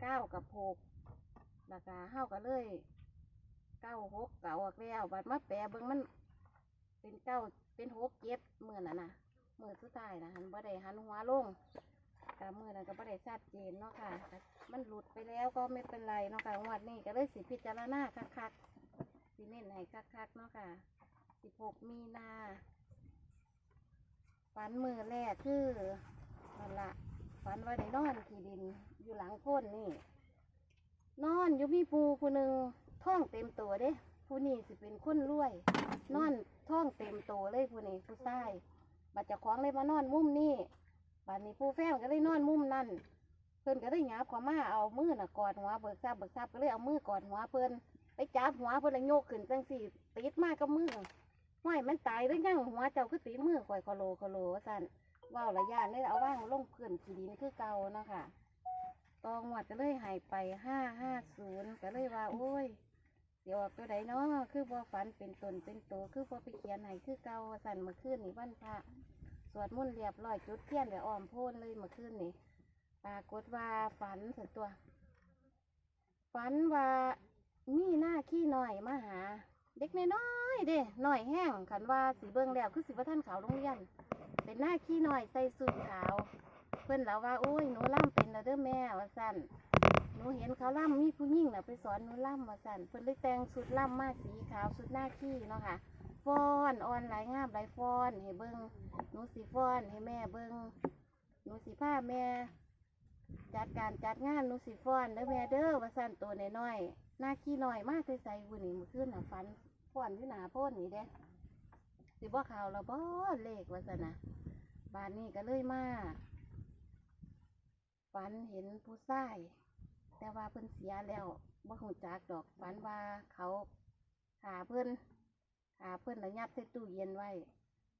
เก้ากับหกแล้วก็เฮาก็เลยเก้าหกเก่าออกแล้วบัดมาแปลเบิ่งมัน เป็นเก้าเป็นหกเจ็ดเมื่อน่ะนะเมื่อสุดท้ายนะหันบ่ได้หันหัวลงแต่เมื่อนั้นก็บ่ได้ชัดเจนเนาะค่ะ มันหลุดไปแล้วก็ไม่เป็นไรเนาะค่ะงวดนี้ก็เลยสิพิจารณาคักๆสิเน้นให้คักๆเนาะค่ะสิบหกมีนาฝันมือแรกคือนั่นละฝันว่าได้นอนขี่ดิน อยู่หลังโพ้นนี่ นอนอยู่มีปูผู้หนึ่งท้องเต็มตัวเด้ผู้นี้สิเป็นคนรวย นอนท้องเต็มตัวเลยผู้นี้ผู้ชายบัดเจ้าของเลยมานอนมุมนี้บัดนี้ผู้แฟนก็เลยนอนมุมนั่นเพิ่นก็เลยหยาบขอมาเอามือน่ะกอดหัวเบิกทราบเบิกทราบก็เลยเอามือกอดหัวเพิ่นไปจับหัวเพิ่นแล้วโยกขึ้นจังสี่ติดมากกับมือห้อยมันตายหรือยังหัวเจ้าคือติดมือข่อยคอโลคอโลว่าสั่นว้าระยะนี่เอาว่างลงเพื้นขีดินคือเก่าเนาะค่ะ ตองวดก็เลยหายไปห้าห้าศูนย์ก็เลยว่า โอ้ยเดี๋ยวออกตัวใดเนาะคือบ่ฝันเป็นตนเป็นโตคือบ่ไปเขียนให้คือเก่าสั่นมื่อคืนนี่วันพระสวดมนต์เรียบร้อยจุดเทียนแล้วอ้อมโพนเลยมื่อคืนนี่ปรากฏว่าฝันสุดตัว ฝันว่ามีหน้าขี้หน่อยมาหา เด็กน้อยเด้หน่อยแห้งขันว่าสีเบิ่งแล้วคือสิว่าท่านขาวโรงเรียนเป็นหน้าขี้หน่อยใส่สูทขาว เพิ่อนแล้วว่าโอ้ยหนูล่ำเป็น ว่าสั่นหนูเห็นเขาล่ำมีผู้หญิงน่ะไปสอนหนูล่ำมาสั่นเพิ่นเลยแต่งสุดล่ำมาสีขาวสุดหน้าขี้เนาะค่ะฟ้อนออนหลายงามหลายฟ้อนให้เบิ่งหนูสีฟ้อนให้แม่เบิ่งหนูสีผ้าแม่ จัดการจัดงานหนูสีฟ้อนเด้อแม่เด้อว่าสั่นตัวน้อยๆหน้าขี้น้อยมากใส่ใส่บุนี่มื่อคืนน่ะฟันฟ้อนที่หนาโพ่นนี่เด้สิบ่ข่าวแล้วบ่เลขว่าสันนะบ้านนี้ก็เลยมา ฝันเห็นผู้ชาย แต่ว่าเพิ่นเสียแล้วบ่ฮู้จักดอกฝันว่าเขาขาเพิ่นขาเพิ่นระยับใส่ตู้เย็นไว้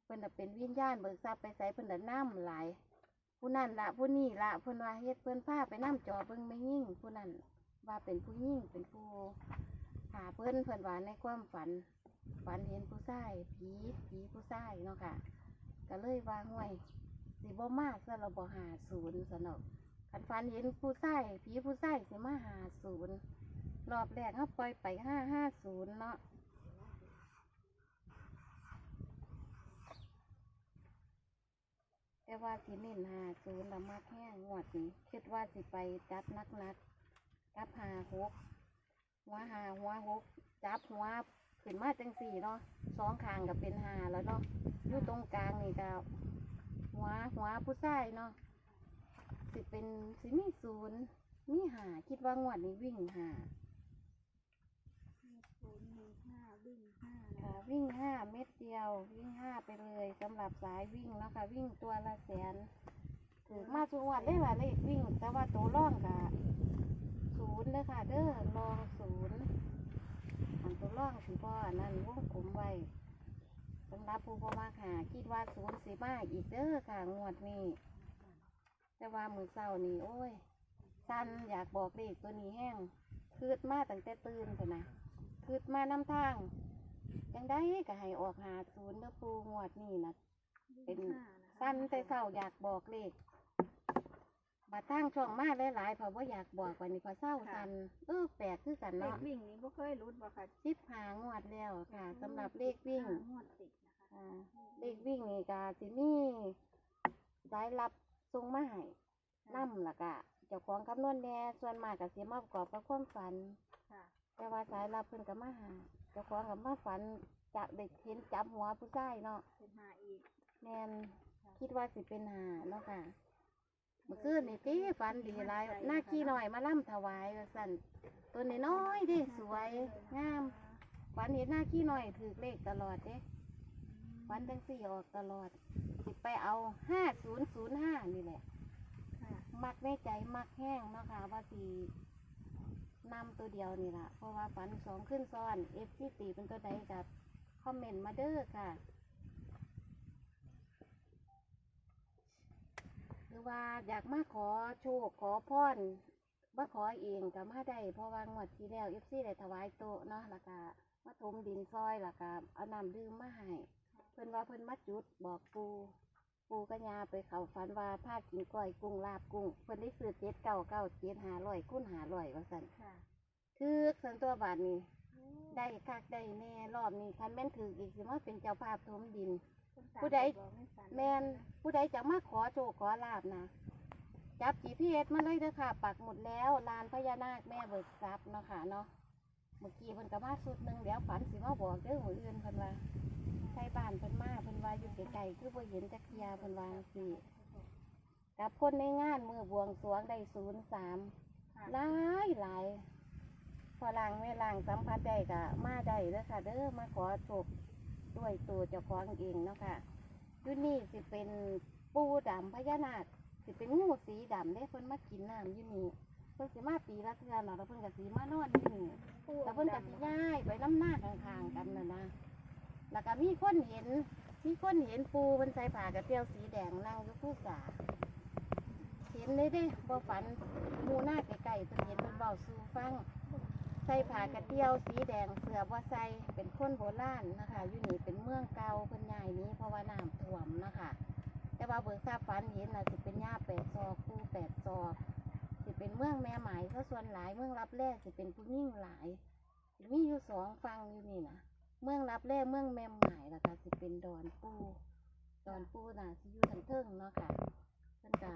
เพิ่นน่ะเป็นวิญญาณเบิกทรัพย์ไปใส่เพิ่นน่ะน้ำหลาย ผู้นั่นละผู้นี่ละเพิ่นว่าเฮ็ดเพิ่นพาไปน้ำจอเบิ่งไม่ยิ่งผู้นั้นว่าเป็นผู้ยิ่งเป็นผู้ขาเพิ่นเพิ่นว่าในความฝัน ฝันเห็นผู้ชายผีผีผู้ชายเนาะค่ะก็เลยว่าห่วยสิบ่มาซะเราบ่หาศูนย์ซะเนาะ คันฟันเห็นผู้ใส่ผีผู้ใส่สิมาหาศูนย์รอบแรกเขาปล่อยไปห้าห้าศูนย์เนาะแต่ว่าสิเน้นหาศูนย์ละมักแห้งงวดนี้คิดว่าสิไปจัดนักนักๆกับหาหกหัวหาหัวหกจับหัวขึ้นมาจังสี่เนาะสองขางก็เป็นหาแล้วเนาะอยู่ตรงกลางนี่ก็หัวหัวผู้ใส่เนาะ สิเป็นสิมีศูนย์มีหาคิดว่างวดนี้วิ่งหามีศูนย์มีห้าวิ่งห้าค่ะวิ่งห้าเม็ดเดียว วิ่งห้าไปเลยสำหรับสายวิ่งเนาะคะวิ่งตัวละแสนถือมาทุกวันได้ละเลขวิ่ง แต่ว่าตัวร่องกะศูนย์เลยค่ะ เด้อรองศูนย์อันตัวร่องสีพ่ออันนั้นวงกลมไว้สำหรับผู้ประมาหาคิดว่าศูนย์สีมาอีกเด้อค่ะงวดนี้ แต่ว่ามือเศร้านี่โอ้ยสั้นอยากบอกเลขตัวนี้แห้งคืดมาตั้งแต่ตื่นกันนะคืดมานำทางยังได้ก็ให้ออกหาศูนย์เด้อปูงวดนี่นะเป็นห้าะคะสั้นแต่เศร้าอยากบอกเลขบัดทางช่องมาหลายๆเพราะว่าอยากบอกวันนี้เพอเศร้าสันเออแปลกคือกันเลขเนาะวิ่งนี้บ่เคยรุดบ่ค่ะสิบหางวดแล้วค่ะสำหรับเลขวิ่งห้างวดติดนะคะอ่าเลขวิ่งนี่ก็สิมีสายรับ ส่งมาให้นำล่ะกะเจ้าของคำนวณแหน่ส่วนมากก็เสียมาประกอบกับความฝัน ค่ะ แต่ว่าสายรับเพิ่นก็มาหาเจ้าของกับมาฝันจะเด็กเห็นจับหัวผู้ชายเนาะเป็นห้าอีก แมนคิดว่าสิเป็นหาเนาะค่ะ เมื่อคืนนี่ตีฝันดีหลายหน้าขี้หน่อยมาล่ำถวายว่าสั่นตัวน้อยๆเดิสวยงาม ฝันเห็นหน้าขี้หน่อยถือเลขตลอดเด้ฝันจังสี่ออกตลอด สิไปเอาห้าศู นย์ศูนย์ห้านี่แหละ ค่ะ มักในใจมักแห้งเนาะค่ะว่าสีนำตัวเดียวนี่ละเพราะว่าฝันสองขึ้นซ้อนเอฟซีตีเป็นตัวใดกับคอมเมนต์มาเด้อค่ะ หรือว่าอยากมาขอโชคขอพรมาขอเองกับมาได้เพราะว่างวดที่แล้วเอฟซีได้ถวายโต๊ะเนาะแล้วก็มาถมดินซอยแล้วก็เอาน้ำดื่มมาให้เพิ่นว่าเพิ่นมาจุดบอกปู ปูกัญญาไปเขาฝันว่าพากินก้อยกุ้งลาบกุ้ง เพิ่นได้ซื้อเจ็ดเก้าเก้าเจ็ดหาร้อยคุ้นหาร้อยว่าสั่นค่ะคือสันตัวบาทนี้ได้คักได้แน่รอบนี้คันแม่นถืออีกสิมาเป็นเจ้าภาพถมดิน ผู้ใดแมนผู้ใดจะมาขอโจขอลาบนะจับ GPS มาเลยเด้อค่ะ ปักหมุดแล้วลานพญานาคแม่เบิกทรัพย์เนาะค่ะเนาะเมื่อกี้เพิ่นก็มาสุดหนึ่งเดี๋ยวฝันสิมาบอกเด้อมืออื่นเพิ่นว่า ใช่บ้านเพิ่นมาเพิ่นว่าอยู่ไกลๆคือบ่เห็นจักเทียเพิ่นว่าสิกับคนในงานมือบวงสรวงได้ศูนย์สามหลายหลายพอล่างแม่ล่างสัมผัสได้ก็มาได้เด้อค่ะ เด้อมาขอโชคด้วยตัวเจ้าของเองเนาะค่ะอยู่นี่สิเป็นปูดำพญานาคสิเป็นงูสีดำเด้เพิ่นมากินน้ำอยู่นี่เพิ่นสิมาปีละเทื่อเนาะแล้วเพิ่นก็สิมานอนอยู่นี่แล้วเพิ่นก็สิย้ายไปน้ำหน้าข้างๆกันน่ะนะ แล้วก็มีคนเห็น มีคนเห็นปูเพิ่นใส่ผ้ากระเตียวสีแดงนั่งอยู่คู่สาเห็นเลยเด้บ่ฝันหมูหน้าไกลๆเพิ่นเห็นเพิ่นเว้าสู่ฟัง ใส่ผ้ากระเตียวสีแดงเสือบ่ใส่เป็นคนโบราณนะคะอยู่นี่เป็นเมืองเก่าเพิ่นย้ายหนี้เพราะว่าน้ำท่วมนะคะ แต่ว่าเบิกทราบฝันเห็นนะสิเป็นย่าแปดซอกคู่แปดซอกสิเป็นเมืองแม่หมายเขาส่วนหลายเมืองรับแรกสิเป็นผู้ยิ่งหลายมีอยู่สองฟังอยู่นี่นะ เมืองรับแรกเมืองแม่หมายแล้วก็สิเป็นดอนปูดอนปูน่ะสิอยู่ทางเทิงเนาะค่ะเพิ่นก็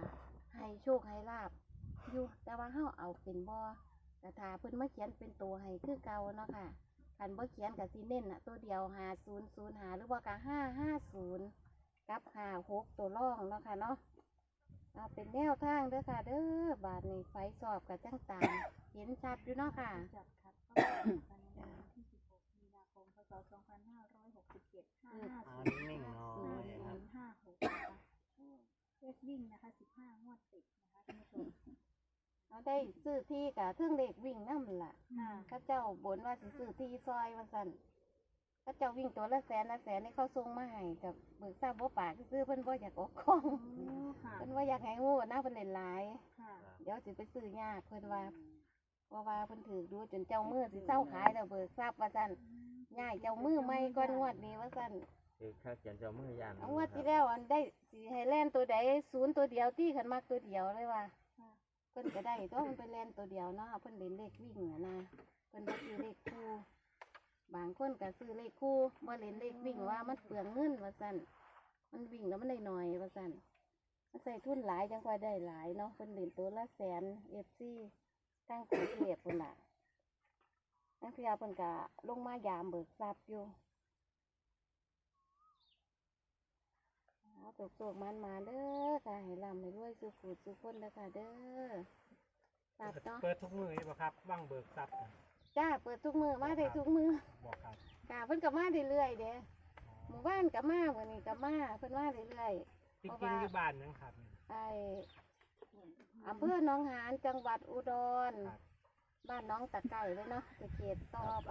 ให้โชคให้ลาบอยู่แต่ว่าเฮาเอาเป็นบ่แต่ถ้าเพิ่นมาเขียนเป็นตัวให้คือเก่าเนาะค่ะคันบ่เขียนก็สิเน้นน่ะตัวเดียว5005หรือว่าก็550กับหาหกตัวร่องเนาะค่ะเนาะเอาเป็นแนวทางเด้อค่ะ เด้อบาทนี้ไฟสอบกับจังตามเห็นชัดอยู่เนาะค่ะ จัดครับเข้าสู่กันในวันที่ 16 มีนาคม พศ 2567เอา55นิ่งๆหน่อยครับ5056นะคะเลขวิ่งนะคะ15งวดติดนะคะท่านผู้ชมเอาได้ซื้อที่กับเครื่องเด็กวิ่งน้ำล่ะค่ะ เข้าเจ้าบนว่าสิซื้อที่ซอยว่าสั่นเข้าเจ้าวิ่งตัวละแสนละแสนให้เขาส่งมาให้กับเบิกทราบบ่ปากซื้อเพิ่นบ่อยากออกของโอ้ค่ะ เพิ่นว่าอยากให้งูหน้าเพิ่นเล่นหลาย ค่ะเดี๋ยวสิไปซื้อยากเพิ่นว่าเพราะว่าเพิ่นถือดูจนเจ้ามือสิเศร้าขายแล้วเบิกทราบว่าสั่น ง่ายเจ้ามือไม่ก้อนงวดนี้ว่าสั่นคือข้าเขียนเจ้ามือยานเอางวดที่แล้วอันได้สีให้แล่นตัวใดศูนย์ตัวเดียวที่ขันมากตัวเดียวเลยว่าค่ะเพิ่นก็ได้ตัวมันเป็นแล่นตัวเดียวเนาะเพิ่นเล่นเลขวิ่งอะนะเพิ่นบ่ซื้อเลขคู่ บางคนก็ซื้อเลขคู่บ่เล่นเลขวิ่งว่ามันเปลืองเงินว่าสั่นมันวิ่งแล้วมันได้น้อยว่าสั่นมันใส่ทุนหลายจังค่อยได้หลายเนาะเพิ่นเล่นตัวละแสน FC ตั้งกรุงเทพพุ่นน่ะ นักเที่ยวเพิ่นก็ลงมายามเบิกทรัพย์อยู่เอาตกตกมันมาเด้อค่ะให้ลำให้รวยสุขุดสุขคนเด้อค่ะเด้อตัดเนาะเปิดทุกมือนี่บ่ครับว่างเบิกทรัพย์น่ะจ้าเปิดทุกมือมาได้ทุกมือบอกครับค่ะเพิ่นก็มาเรื่อยๆเด้หมู่บ้านก็มาวันนี้ก็มาเพิ่นมาเรื่อยจริงๆอยู่บ้านนะครับๆไออำเภอหนองหานจังหวัดอุดรครั บบ้านน้องตะไก่เลยเนาะจะเขตต่อไป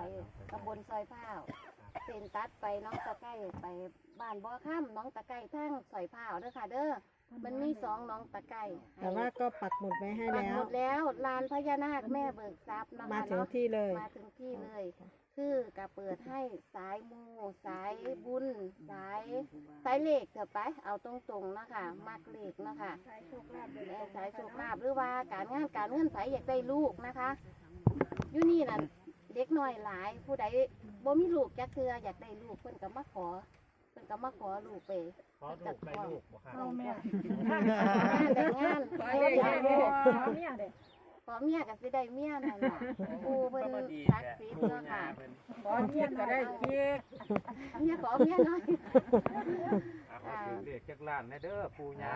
ตำบลซอยพ้าวเส้นตัดไปน้องตะไก่ไปบ้านบ่อค่ำน้องตะไก่ทั้งซอยพ้าวเด้อค่ะ เด้อมันมีสองน้องตะไก่แต่ว่าก็ปักหมุดไว้ให้ปักแล้หว มดแล้วลานพญานาคแม่เบิกทรัพย์นะคะมาถึงเนาะที่เลย มาถึงที่เลย คือกะเปิดให้สายมูสายบุญสายสายเลขเถอะไป เอาตรงๆนะคะมักเลขนะคะสายโชคลาภโดยแม่ตรงสายโชคลาภหรือว่าการงานการเงินไผอยากได้ลูกนะคะอยู่นี่น่ะเด็กน้อยหลายผู้ใดบ่มีลูกจักเทืออยากได้ลูกเพิ่นก็มาขอเพิ่นก็มาขอลูกไปขอลูกไปลูกบ่ครับเอาแม่แต่งงานขอเมียข อเมียก็สิได้เมียนั่นน่ะปูเพิ่นศักดิ์สิทธิ์เนาะค่ะขอเทียนก็ได้เทียนเมียขอเมียหน่อยอ่าขอถือเลขจักล้านนะเด้อปู่ย่า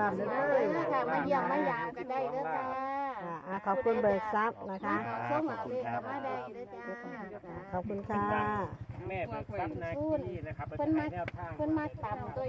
ลำเด้เอออค่ะมาเยี่ยมมายามกันได้เด้อค่ะอ่าอ่าขอบคุณเบิกทรัพย์นะคะมาส่งเอาเลขก็มาได้เด้อจ้าขอบคุณค่ะแม่เบิกทรัพย์นาคีนะครับเพิ่นมาแนวทางเพิ่นมาต่ำตัว